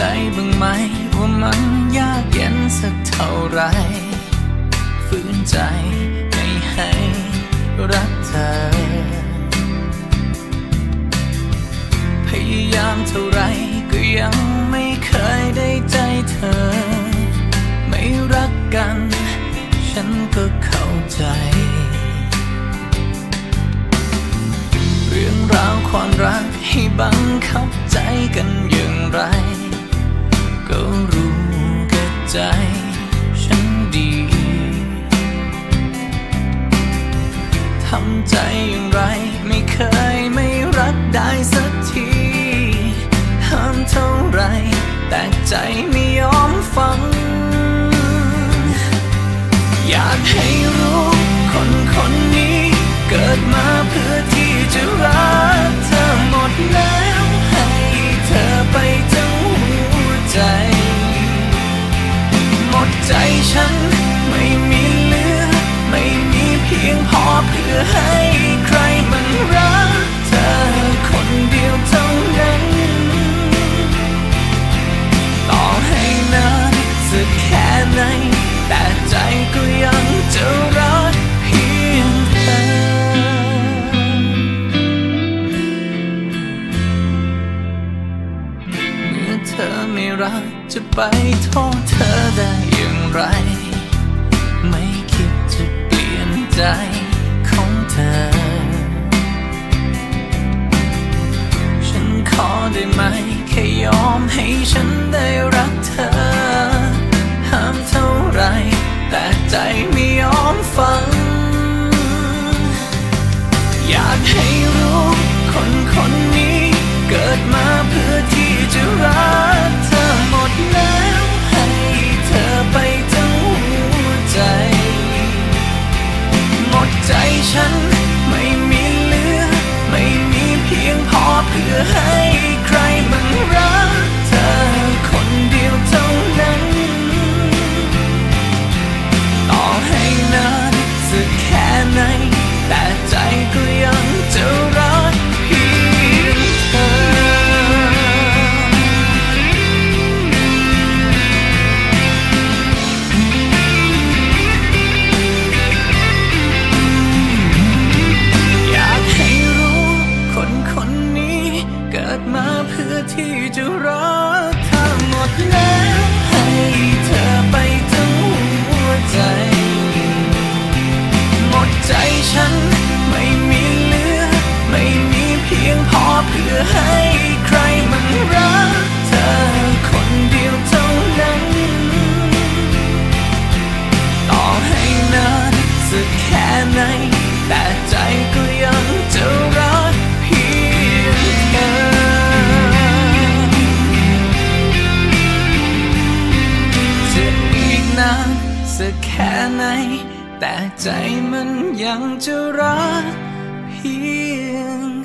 ใจบ้างไหมว่ามันยากเย็นสักเท่าไรฝืนใจไม่ให้รักเธอ พยายามเท่าไรก็ยัง ฉันก็เข้าใจ เรื่องราวความรักให้บังคับใจกันอย่างไร ก็รู้กับใจ ฉันดีทำใจอย่างไรไม่เคยไม่รักได้สักทีห้ามเท่าไรแต่ใจไม่ ใจฉันไม่มีเหลือ ไม่มีเพียงพอเพื่อให้ใครมันรักเธอคนเดียวเท่านั้นต่อให้นานสักแค่ไหน แต่ใจก็ยังจะรักเพียงเธอเมื่อเธอไม่รักจะไปโทษเธอได้ย่าง ให้ใครมันรักเธอคนเดียวเท่านั้น ต่อให้นานสักแค่ไหน ที่จะรักทั้งหมดแล้วให้เธอไปทั้งหัวใจ หมดใจฉันไม่มีเหลือ ไม่มีเพียงพอเพื่อให้ สัแค่ไหน แต่ใจมันยังจะรักเพียง